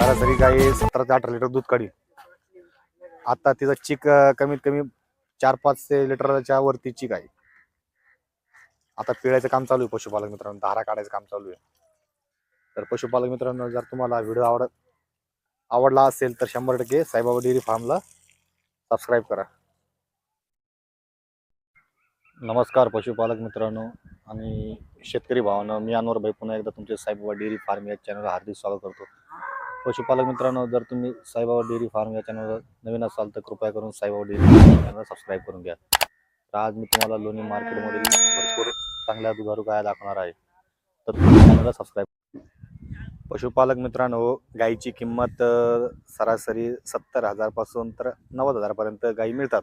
सरासरी गाय सतरा ते अठरा लिटर दूध काढी. आता तिचा चिक कमीत कमी चार पाच लिटरच्या वरती चिक आहे आता पिळायचं काम चालू आहे पशुपालक मित्रांनो. धारा काढायचं काम चालू आहे. तर पशुपालक मित्रांनो जर तुम्हाला व्हिडिओ आवडत आवडला असेल तर शंभर टक्के साईबाबा डेअरी फार्मला सबस्क्राईब करा. नमस्कार पशुपालक मित्रांनो आणि शेतकरी भावानं मी अनवर भाई पुन्हा एकदा तुमचे साईबाबा डेअरी फार्म या चॅनलला हार्दिक स्वागत करतो. पशुपालक मित्रांनो जर तुम्ही साईबाबा डेअरी फार्म या चॅनलवर नवीन असाल तर कृपया करून साईबाबा डेअरी चॅनल सबस्क्राईब करून घ्या. तर आज मी तुम्हाला लोणी मार्केटमध्ये भरपूर चांगल्या दुधारू गाया दाखवणार आहे. तर तुम्ही चॅनलला सबस्क्राईब पशुपालक मित्रांनो गाईची किंमत सरासरी सत्तर हजारपासून तर नव्वद हजारपर्यंत गाई मिळतात.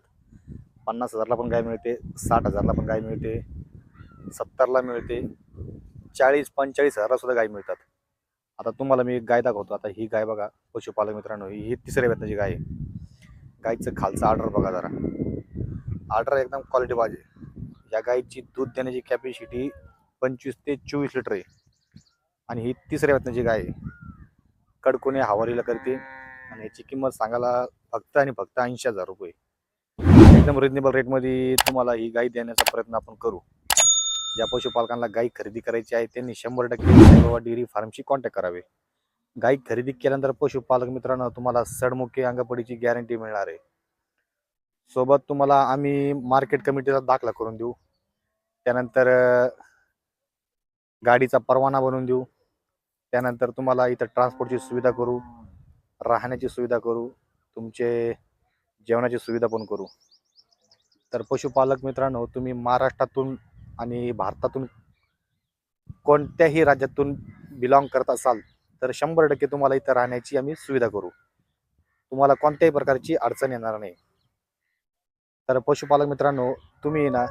पन्नास हजारला पण गाय मिळते साठ हजारला पण गाय मिळते सत्तरला मिळते चाळीस पंचेचाळीस हजारला सुद्धा गाय मिळतात. आता तुम्हाला मी एक गाय दाखवतो. आता ही गाय बघा पशुपालक मित्रांनो ही तिसऱ्या वेतनाची गाय आहे. गायचं खालचं ऑर्डर बघा जरा. ऑर्डर एकदम क्वालिटी पाहिजे. या गायची दूध देण्याची कॅपॅसिटी पंचवीस ते चोवीस लिटर आहे. आणि ही तिसऱ्या वेतनाची गाय आहे. कडकोने हवारीला करते. आणि याची किंमत सांगायला फक्त आणि फक्त ऐंशी हजार रुपये. एकदम रिजनेबल रेटमध्ये तुम्हाला ही गाय देण्याचा प्रयत्न आपण करू. ज्या पशुपालकांना गाई खरेदी करायची आहे त्यांनी शंभर टक्के साईबाबा डेअरी फार्मशी कॉन्टॅक्ट करावे. गाई खरेदी केल्यानंतर पशुपालक मित्रांनो तुम्हाला सडमुखी अंगपडीची गॅरंटी मिळणार आहे. सोबत तुम्हाला आम्ही मार्केट कमिटीचा दाखला करून देऊ. त्यानंतर गाडीचा परवाना बनवून देऊ. त्यानंतर तुम्हाला इथं ट्रान्सपोर्टची सुविधा करू राहण्याची सुविधा करू तुमचे जेवणाची सुविधा पण करू. तर पशुपालक मित्रांनो तुम्ही महाराष्ट्रातून आणि भारतातून कोणत्याही राज्यातून बिलॉंग करत असाल तर शंभर टक्के तुम्हाला इथं राहण्याची आम्ही सुविधा करू. तुम्हाला कोणत्याही प्रकारची अडचण येणार नाही. तर पशुपालक मित्रांनो तुम्ही ना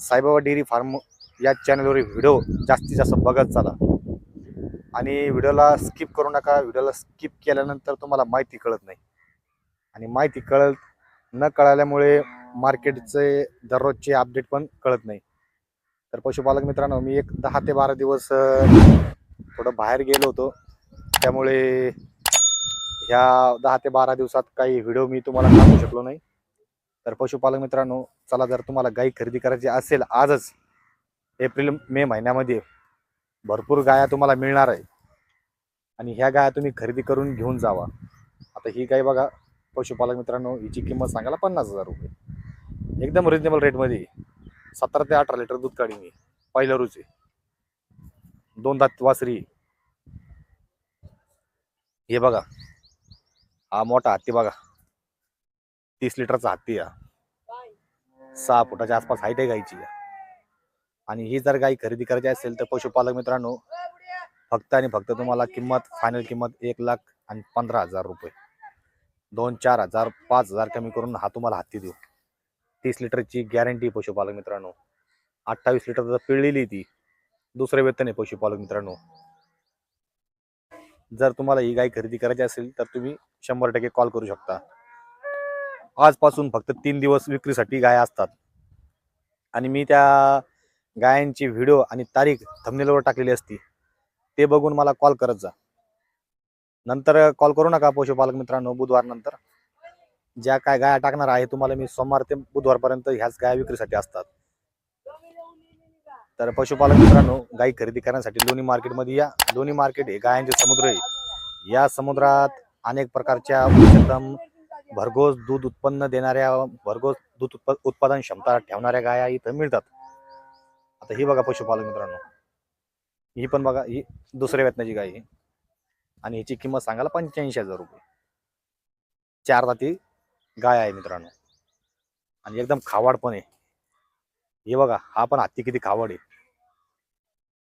साईबाबा डेअरी फार्म या चॅनलवर व्हिडिओ जास्तीत जास्त बघत चाला. आणि व्हिडिओला स्किप करू नका. व्हिडिओला स्किप केल्यानंतर तुम्हाला माहिती कळत नाही. आणि माहिती कळत न कळाल्यामुळे मार्केटचे दररोजचे अपडेट पण कळत नाही. तर पशुपालक मित्रांनो मी एक दहा ते बारा दिवस थोडं बाहेर गेलो होतो. त्यामुळे ह्या दहा ते बारा दिवसात काही व्हिडिओ मी तुम्हाला टाकू शकलो नाही. तर पशुपालक मित्रांनो चला जर तुम्हाला गाई खरेदी करायची असेल आजच एप्रिल मे महिन्यामध्ये भरपूर गाया तुम्हाला मिळणार आहे. आणि ह्या गाया तुम्ही खरेदी करून घेऊन जावा. आता ही गाय बघा पशुपालक मित्रांनो हिची किंमत सांगायला पन्नास हजार रुपये. एकदम रिजनेबल रेटमध्ये सतरा ते अठरा लिटर दूध काढी मी. पहिल्या रुचे दोन दात वासरी. हे बघा. हा मोठा हत्ती बघा. तीस लिटरचा हत्ती हा. सहा फुटाच्या आसपास हाईट आहे गायची आणि ही जर गाय खरेदी करायची असेल तर पशुपालक मित्रांनो फक्त आणि फक्त तुम्हाला किंमत फायनल किंमत एक लाख आणि पंधरा हजार रुपये. दोन चार हजार पाच हजार कमी करून हा तुम्हाला हत्ती देऊ. तीस लिटरची गॅरंटी पशुपालक मित्रांनो. अठ्ठावीस लिटर पिळलेली ती दुसरे वेतन आहे पशुपालक मित्रांनो. जर तुम्हाला ही गाय खरेदी करायची असेल तर तुम्ही शंभर टक्के कॉल करू शकता. आजपासून फक्त तीन दिवस विक्रीसाठी गाय असतात. आणि मी त्या गायांची व्हिडिओ आणि तारीख थमनेलवर टाकलेली असती ते बघून मला कॉल करत जा. नंतर कॉल करू नका पशुपालक मित्रांनो बुधवार नंतर ज्या काय गाया टाकणार आहे तुम्हाला मी सोमवार ते बुधवारपर्यंत ह्याच गाया विक्रीसाठी असतात. तर पशुपालक मित्रांनो गाई खरेदी करण्यासाठी लोणी मार्केटमध्ये या. लोणी मार्केट हे गायांचे समुद्र आहे. या समुद्रात अनेक प्रकारच्या उच्चतम भरघोस दूध उत्पन्न देणाऱ्या भरघोस दूध उत्पादन क्षमता ठेवणाऱ्या गाया इथं मिळतात. आता ही बघा पशुपालक मित्रांनो. ही पण बघा ही दुसऱ्या वेतनाची गाय आहे. आणि हिची किंमत सांगायला पंच्याऐंशी हजार रुपये. चार जाती गाय आहे मित्रांनो. आणि एकदम खावाड पण आहे. हे बघा हा पण हत्ती किती खावड आहे.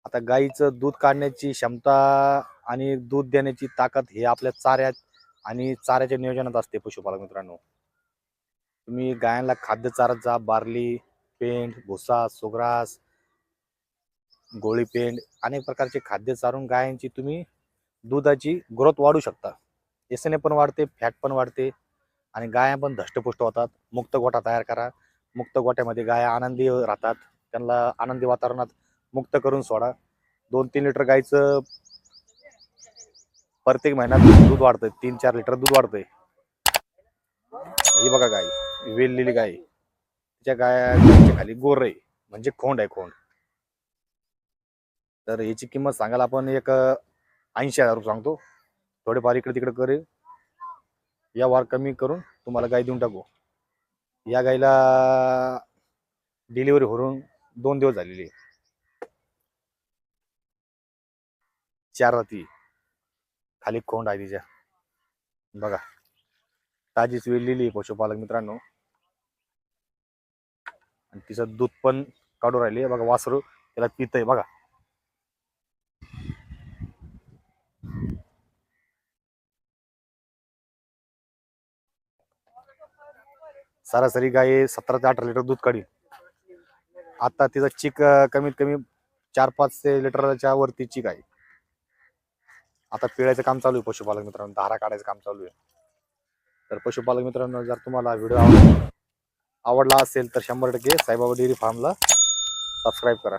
आता गाईचं दूध काढण्याची क्षमता आणि दूध देण्याची ताकद हे आपल्या चाऱ्यात आणि चाऱ्याच्या नियोजनात असते पशुपालक मित्रांनो. तुम्ही गायांना खाद्य चारत जा बार्ली पेंड भुसा सुग्रास गोळी पेंड अनेक प्रकारचे खाद्य चारून गायांची तुम्ही दुधाची ग्रोथ वाढू शकता. एसने पण वाढते फॅट पण वाढते आणि गाया पण धष्टपुष्ट होतात. मुक्त गोठा तयार करा. मुक्त गोठ्यामध्ये गाया आनंदी राहतात. त्यांना आनंदी वातावरणात मुक्त करून सोडा. दोन तीन लिटर गायचं प्रत्येक महिन्यात दूध वाढतंय. तीन चार लिटर दूध वाढतंय. ही बघा गाय वेललेली गाय तिच्या गायच्या खाली गोर आहे. म्हणजे खोंड आहे खोंड. तर याची किंमत सांगायला आपण एक ऐंशी हजार रुपये सांगतो. थोडेफार इकडे तिकडे करेल. या वार कमी करून तुम्हाला गाय देऊन टाकू. या गायला डिलिव्हरी होऊन दोन दिवस झालेली आहे चार राती. खाली खोंड आहे तिच्या. बघा. ताजीच वेळलेली आहे पशुपालक मित्रांनो. आणि तिचं दूध पण काढून राहिले. बघा वासरू त्याला पितय. बघा. सरासरी गाय सतरा ते अठरा लिटर दूध काढी आता तिचा चिक कमीत कमी चार पाच ते लिटरच्या वरती चिक आहे आता पिळायचं काम चालू आहे पशुपालक मित्रांनो. धारा काढायचं काम चालू आहे. तर पशुपालक मित्रांनो जर तुम्हाला व्हिडिओ आवडला आवडला असेल तर शंभर टक्के साईबाबा डेअरी फार्मला सबस्क्राईब करा.